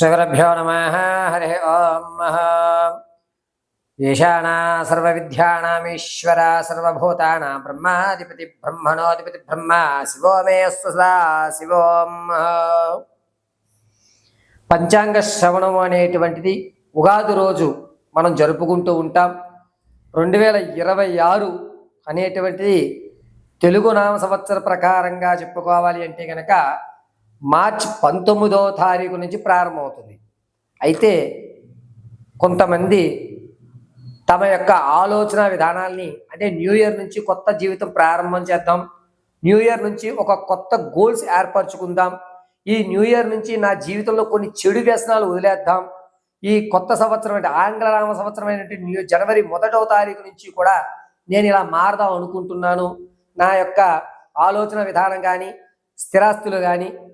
శ్రీగురభ్యో నమ. హరి ఓం ఈశానా సర్వవిద్యానామీశ్వర సర్వభూతానాం బ్రహ్మాధిపతి బ్రహ్మణోధిపతి బ్రహ్మ. శివో మే సదా. శివోం పంచాంగ శ్రవణం అనేటువంటిది ఉగాది రోజు మనం జరుపుకుంటూ ఉంటాం. రెండు వేల ఇరవై ఆరు అనేటువంటిది తెలుగు నామ సంవత్సర ప్రకారంగా చెప్పుకోవాలి అంటే కనుక మార్చ్ పంతొమ్మిదో తారీఖు నుంచి ప్రారంభమవుతుంది. అయితే కొంతమంది తమ యొక్క ఆలోచన విధానాల్ని అంటే న్యూ ఇయర్ నుంచి కొత్త జీవితం ప్రారంభం చేద్దాం న్యూ ఇయర్ నుంచి ఒక కొత్త గోల్స్ ఏర్పరచుకుందాం ఈ న్యూ ఇయర్ నుంచి నా జీవితంలో కొన్ని చెడు వ్యసనాలు వదిలేద్దాం ఈ కొత్త సంవత్సరం అంటే ఆంగ్ల రామ సంవత్సరం అయినటువంటి న్యూ జనవరి మొదటవ తారీఖు నుంచి కూడా నేను ఇలా మారదాం అనుకుంటున్నాను. నా యొక్క ఆలోచన విధానం కానీ స్థిరాస్తులు కానీ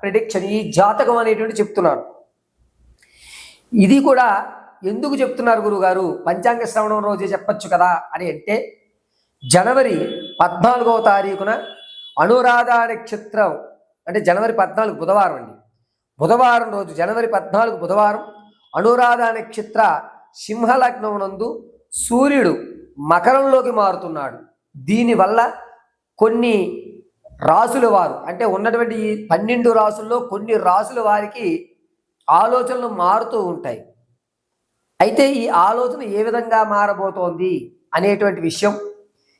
ప్రిడిక్షన్ ఈ జాతకం అనేటువంటి చెప్తున్నారు. ఇది కూడా ఎందుకు చెప్తున్నారు గురుగారు? పంచాంగ శ్రవణం రోజే చెప్పొచ్చు కదా అని అంటే జనవరి పద్నాలుగవ తారీఖున అనురాధ నక్షత్రం అంటే జనవరి పద్నాలుగు బుధవారం అండి. బుధవారం రోజు జనవరి పద్నాలుగు బుధవారం అనురాధ నక్షత్ర సింహలగ్నం నందు సూర్యుడు మకరంలోకి మారుతున్నాడు. దీనివల్ల కొన్ని రాసుల వారు. అంటే ఉన్నటువంటి ఈ పన్నెండు రాసుల్లో కొన్ని రాసుల వారికి ఆలోచనలు మారుతూ ఉంటాయి. అయితే ఈ ఆలోచన ఏ విధంగా మారబోతోంది అనేటువంటి విషయం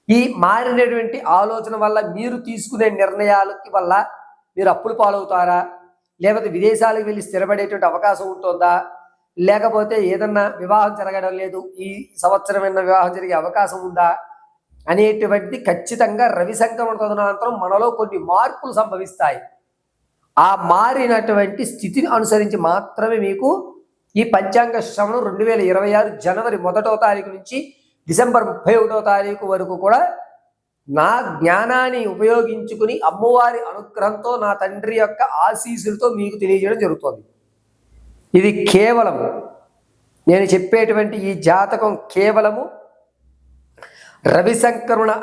ఈ మారినటువంటి ఆలోచన వల్ల మీరు తీసుకునే నిర్ణయాలకి వల్ల మీరు అప్పులు పాలవుతారా? లేకపోతే విదేశాలకు వెళ్ళి స్థిరపడేటువంటి అవకాశం ఉంటుందా? లేకపోతే ఏదన్నా వివాహం జరగడం లేదు ఈ సంవత్సరం వివాహం జరిగే అవకాశం ఉందా? అనేటువంటిది ఖచ్చితంగా రవి సంక్రమణ తదనంతరం మనలో కొన్ని మార్పులు సంభవిస్తాయి. ఆ మారినటువంటి స్థితిని అనుసరించి మాత్రమే మీకు ఈ పంచాంగ శ్రవణం రెండు వేల ఇరవై ఆరు జనవరి మొదటో తారీఖు నుంచి డిసెంబర్ ముప్పై ఒకటో తారీఖు వరకు కూడా నా జ్ఞానాన్ని ఉపయోగించుకుని అమ్మవారి అనుగ్రహంతో నా తండ్రి యొక్క ఆశీస్సులతో మీకు తెలియజేయడం జరుగుతుంది. ఇది కేవలము. నేను చెప్పేటువంటి ఈ జాతకం కేవలము రవి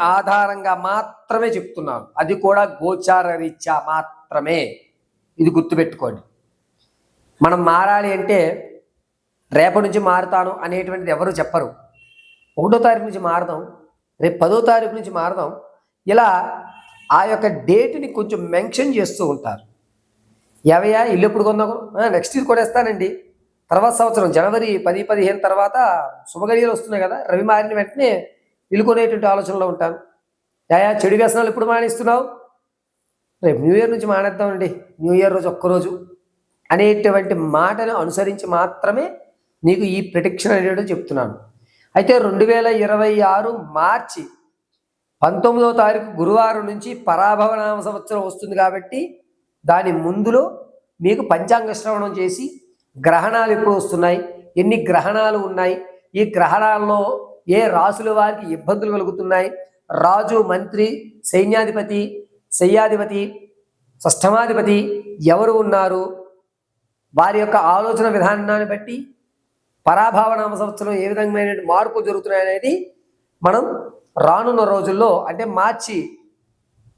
ఆధారంగా మాత్రమే చెప్తున్నాను. అది కూడా గోచార రీత్యా మాత్రమే. ఇది గుర్తుపెట్టుకోండి. మనం మారాలి అంటే రేపటి నుంచి మారుతాను అనేటువంటిది ఎవరు చెప్పరు. ఒకటో తారీఖు నుంచి మారదాం రేపు పదో తారీఖు నుంచి మారదాం. ఇలా ఆ యొక్క డేట్ని కొంచెం మెన్షన్ చేస్తూ ఉంటారు. ఎవయా ఇల్లు ఎప్పుడు కొందాం నెక్స్ట్ ఇయర్ కూడా ఇస్తానండి తర్వాత సంవత్సరం జనవరి పది పదిహేను తర్వాత శుభగడియలు వస్తున్నాయి కదా రవి మారిన వెంటనే ఇల్లుకునేటువంటి ఆలోచనలో ఉంటాను యాయా చెడు వ్యసనాలు ఎప్పుడు మానేస్తున్నావు? రేపు న్యూ ఇయర్ నుంచి మానేద్దామండి. న్యూ ఇయర్ రోజు ఒక్కరోజు అనేటువంటి మాటను అనుసరించి మాత్రమే నీకు ఈ ప్రిడిక్షన్ అనేది చెప్తున్నాను. అయితే రెండు వేల ఇరవై ఆరు మార్చి పంతొమ్మిదవ తారీఖు గురువారం నుంచి పరాభవనామ సంవత్సరం వస్తుంది కాబట్టి దాని ముందులో మీకు పంచాంగ శ్రవణం చేసి గ్రహణాలు ఎప్పుడు వస్తున్నాయి? ఎన్ని గ్రహణాలు ఉన్నాయి? ఈ గ్రహణాల్లో ఏ రాసుల వారికి ఇబ్బందులు కలుగుతున్నాయి? రాజు మంత్రి సైన్యాధిపతి శయ్యాధిపతి షష్టమాధిపతి ఎవరు ఉన్నారు? వారి యొక్క ఆలోచన విధానాన్ని బట్టి పరాభావనామ సంవత్సరం ఏ విధమైన మార్పులు జరుగుతున్నాయి అనేది మనం రానున్న రోజుల్లో అంటే మార్చి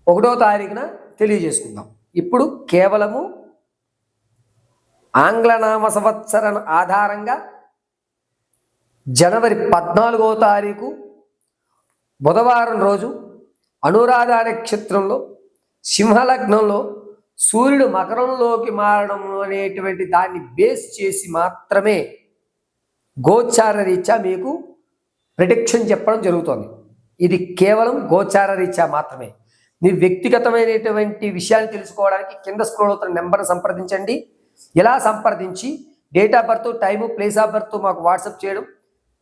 ఒకటో తారీఖున తెలియజేసుకుందాం. ఇప్పుడు కేవలము ఆంగ్లనామ సంవత్సరం ఆధారంగా జనవరి పద్నాలుగో తారీఖు బుధవారం రోజు అనురాధ నక్షత్రంలో సింహలగ్నంలో సూర్యుడు మకరంలోకి మారడం అనేటువంటి దాన్ని బేస్ చేసి మాత్రమే గోచార రీత్యా మీకు ప్రిడిక్షన్ చెప్పడం జరుగుతుంది. ఇది కేవలం గోచార రీత్యా మాత్రమే. మీ వ్యక్తిగతమైనటువంటి విషయాన్ని తెలుసుకోవడానికి కింద స్క్రోల్ అవుతున్న నెంబర్ను సంప్రదించండి. ఇలా సంప్రదించి date of birth time place of birth మాకు వాట్సాప్ చేయడం.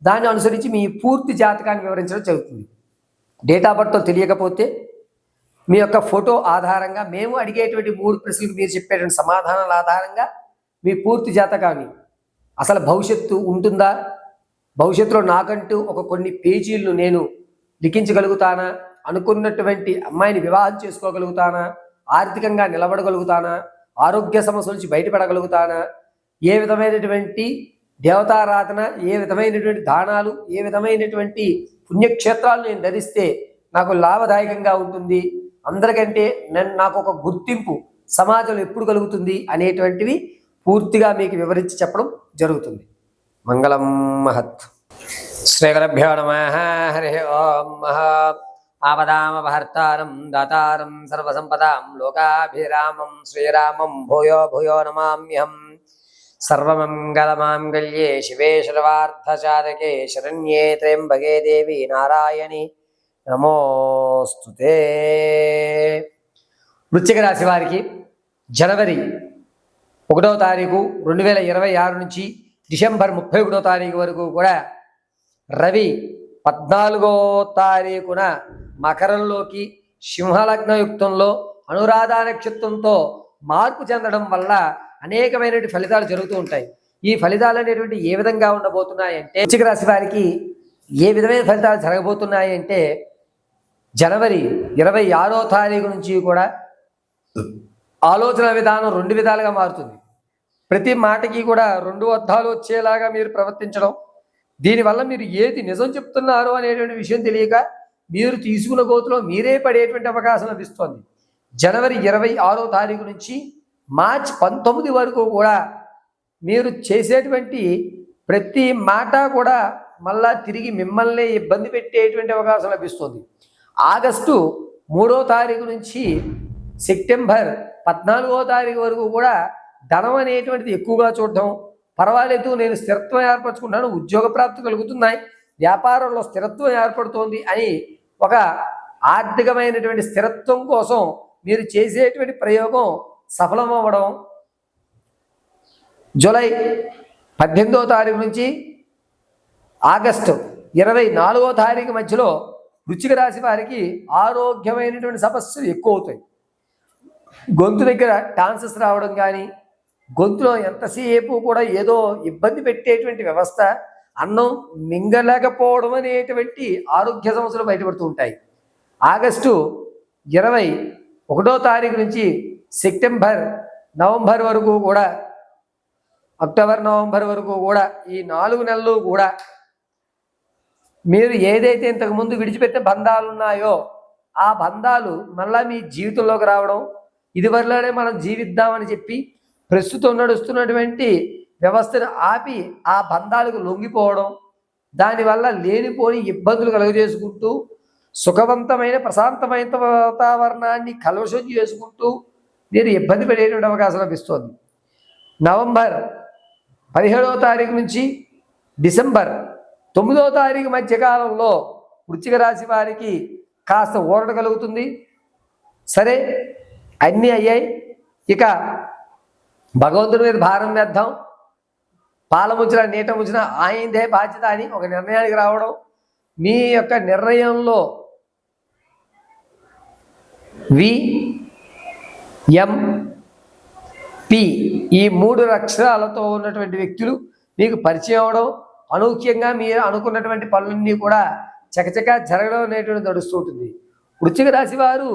దాన్ని అనుసరించి మీ పూర్తి జాతకాన్ని వివరించడం జరుగుతుంది. డేట్ ఆఫ్ బర్త్ తెలియకపోతే మీ యొక్క ఫోటో ఆధారంగా మేము అడిగేటువంటి మూడు ప్రశ్నలకు మీరు చెప్పేటువంటి సమాధానాల ఆధారంగా మీ పూర్తి జాతకాన్ని అసలు భవిష్యత్తు ఉంటుందా? భవిష్యత్తులో నాకంటూ ఒక కొన్ని పేజీలను నేను లిఖించగలుగుతానా? అనుకున్నటువంటి అమ్మాయిని వివాహం చేసుకోగలుగుతానా? ఆర్థికంగా నిలబడగలుగుతానా? ఆరోగ్య సమస్యల నుంచి బయటపడగలుగుతానా? ఏ విధమైనటువంటి దేవతారాధన ఏ విధమైనటువంటి దానాలు ఏ విధమైనటువంటి పుణ్యక్షేత్రాలు నేను ధరిస్తే నాకు లాభదాయకంగా ఉంటుంది? అందరికంటే నన్ను నాకు ఒక గుర్తింపు సమాజంలో ఎప్పుడు కలుగుతుంది అనేటువంటివి పూర్తిగా మీకు వివరించి చెప్పడం జరుగుతుంది. మంగళం మహత్. శ్రీగరభ్యో నమ. హరి ఓం ఆపదామపహర్తారం దాతారం సర్వసంపదాం లోకాభిరామం శ్రీరామం భూయో భూయో నమామ్యహం. సర్వమంగళమాంగళ్యే శివే సర్వార్థసాధకే శరణ్యే త్ర్యంబకే దేవి నారాయణి. నమోస్తు వృశ్చిక రాశి వారికి జనవరి ఒకటవ తారీఖు రెండు వేల ఇరవై ఆరు నుంచి డిసెంబర్ ముప్పై ఒకటో తారీఖు వరకు కూడా రవి పద్నాలుగో తారీఖున మకరంలోకి సింహలగ్న యుక్తంలో అనురాధ నక్షత్రంతో మార్పు చెందడం వల్ల అనేకమైనటువంటి ఫలితాలు జరుగుతూ ఉంటాయి. ఈ ఫలితాలు అనేటువంటి ఏ విధంగా ఉండబోతున్నాయంటే వృశ్చిక రాశి వారికి ఏ విధమైన ఫలితాలు జరగబోతున్నాయి అంటే జనవరి ఇరవై ఆరో తారీఖు నుంచి కూడా ఆలోచన విధానం రెండు విధాలుగా మారుతుంది. ప్రతి మాటకి కూడా రెండు అర్థాలు వచ్చేలాగా మీరు ప్రవర్తించడం దీనివల్ల మీరు ఏది నిజం చెప్తున్నారు అనేటువంటి విషయం తెలియక మీరు తీసుకున్న గోతులో మీరే పడేటువంటి అవకాశం లభిస్తోంది. జనవరి ఇరవై ఆరో తారీఖు నుంచి మార్చ్ పంతొమ్మిది వరకు కూడా మీరు చేసేటువంటి ప్రతి మాట కూడా మళ్ళా తిరిగి మిమ్మల్ని ఇబ్బంది పెట్టేటువంటి అవకాశం లభిస్తుంది. ఆగస్టు మూడో తారీఖు నుంచి సెప్టెంబర్ పద్నాలుగో తారీఖు వరకు కూడా ధనం అనేటువంటిది ఎక్కువగా చూడటం పర్వాలేదు నేను స్థిరత్వం ఏర్పరచుకున్నాను ఉద్యోగ ప్రాప్తి కలుగుతున్నాయి వ్యాపారంలో స్థిరత్వం ఏర్పడుతోంది అని ఒక ఆర్థికమైనటువంటి స్థిరత్వం కోసం మీరు చేసేటువంటి ప్రయోగం సఫలమవ్వడం. జూలై పద్దెనిమిదో తారీఖు నుంచి ఆగస్టు ఇరవై నాలుగో తారీఖు మధ్యలో వృచ్చిక రాశి వారికి ఆరోగ్యమైనటువంటి సమస్యలు ఎక్కువ అవుతాయి గొంతు దగ్గర టాన్సెస్ రావడం కానీ గొంతులో ఎంతసేపు కూడా ఏదో ఇబ్బంది పెట్టేటువంటి వ్యవస్థ అన్నం మింగలేకపోవడం అనేటువంటి ఆరోగ్య సమస్యలు బయటపడుతూ ఉంటాయి. ఆగస్టు ఇరవై ఒకటో తారీఖు నుంచి సెప్టెంబర్ నవంబర్ వరకు కూడా అక్టోబర్ నవంబర్ వరకు కూడా ఈ నాలుగు నెలలు కూడా మీరు ఏదైతే ఇంతకుముందు విడిచిపెట్టిన బంధాలు ఉన్నాయో ఆ బంధాలు మళ్ళా మీ జీవితంలోకి రావడం ఇదివరలోనే మనం జీవిద్దామని చెప్పి ప్రస్తుతం నడుస్తున్నటువంటి వ్యవస్థను ఆపి ఆ బంధాలకు లొంగిపోవడం దానివల్ల లేనిపోని ఇబ్బందులు కలుగజేసుకుంటూ సుఖవంతమైన ప్రశాంతమైన వాతావరణాన్ని కలుషం చేసుకుంటూ నేను ఇబ్బంది పడేటువంటి అవకాశం లభిస్తోంది. నవంబర్ పదిహేడవ తారీఖు నుంచి డిసెంబర్ తొమ్మిదవ తారీఖు మధ్యకాలంలో వృచ్చిక రాశి వారికి కాస్త ఊరట కలుగుతుంది. సరే అన్నీ అయ్యాయి. ఇక భగవంతుడి మీద భారం వేద్దాం. పాలముచ్చిన నీట ముచ్చిన ఆయిందే బాధ్యత అని ఒక నిర్ణయానికి రావడం మీ యొక్క నిర్ణయంలో వి ఎం. పి. ఈ మూడు అక్షరాలతో ఉన్నటువంటి వ్యక్తులు మీకు పరిచయం అవడం అనూహ్యంగా మీరు అనుకున్నటువంటి పనులన్నీ కూడా చకచక జరగడం అనేటువంటి నడుస్తూ ఉంటుంది. వృశ్చిక రాశి వారు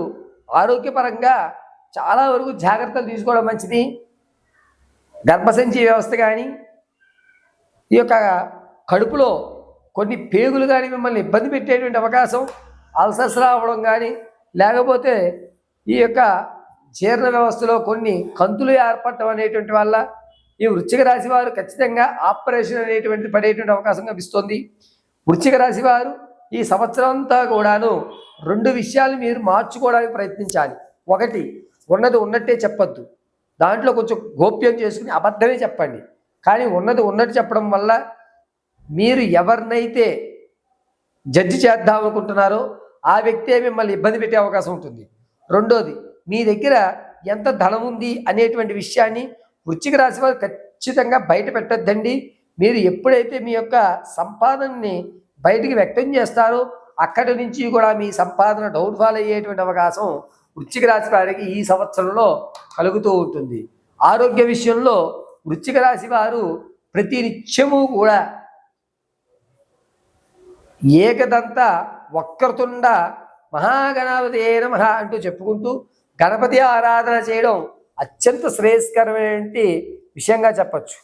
ఆరోగ్యపరంగా చాలా వరకు జాగ్రత్తలు తీసుకోవడం మంచిది. గర్భసంచి వ్యవస్థ కానీ ఈ యొక్క కడుపులో కొన్ని పేగులు కానీ మిమ్మల్ని ఇబ్బంది పెట్టేటువంటి అవకాశం అల్సర్స్ రావడం కానీ లేకపోతే ఈ యొక్క జీర్ణ వ్యవస్థలో కొన్ని కంతులు ఏర్పడటం అనేటువంటి వల్ల ఈ వృశ్చిక రాశి వారు ఖచ్చితంగా ఆపరేషన్ అనేటువంటి పడేటువంటి అవకాశం కనిపిస్తుంది. వృశ్చిక రాశి వారు ఈ సంవత్సరం అంతా కూడాను రెండు విషయాలు మీరు మార్చుకోవడానికి ప్రయత్నించాలి. ఒకటి ఉన్నది ఉన్నట్టే చెప్పొద్దు. దాంట్లో కొంచెం గోప్యం చేసుకుని అబద్ధమే చెప్పండి. కానీ ఉన్నది ఉన్నట్టు చెప్పడం వల్ల మీరు ఎవరినైతే జడ్జి చేద్దాం అనుకుంటున్నారో ఆ వ్యక్తే మిమ్మల్ని ఇబ్బంది పెట్టే అవకాశం ఉంటుంది. రెండోది మీ దగ్గర ఎంత ధనం ఉంది అనేటువంటి విషయాన్ని వృచ్చిక రాశి వారు ఖచ్చితంగా బయట పెట్టొద్దండి. మీరు ఎప్పుడైతే మీ యొక్క సంపాదనని బయటికి వ్యక్తం చేస్తారో అక్కడి నుంచి కూడా మీ సంపాదన డౌన్ఫాల్ అయ్యేటువంటి అవకాశం వృచ్చిక రాశి వారికి ఈ సంవత్సరంలో కలుగుతూ ఉంటుంది. ఆరోగ్య విషయంలో వృచ్చిక రాశి వారు ప్రతి నిత్యము కూడా ఏకదంత వక్రతుండ మహాగణపతి ఏ అంటూ చెప్పుకుంటూ గణపతి ఆరాధన చేయడం అత్యంత శ్రేయస్కరమైన విషయంగా చెప్పచ్చు.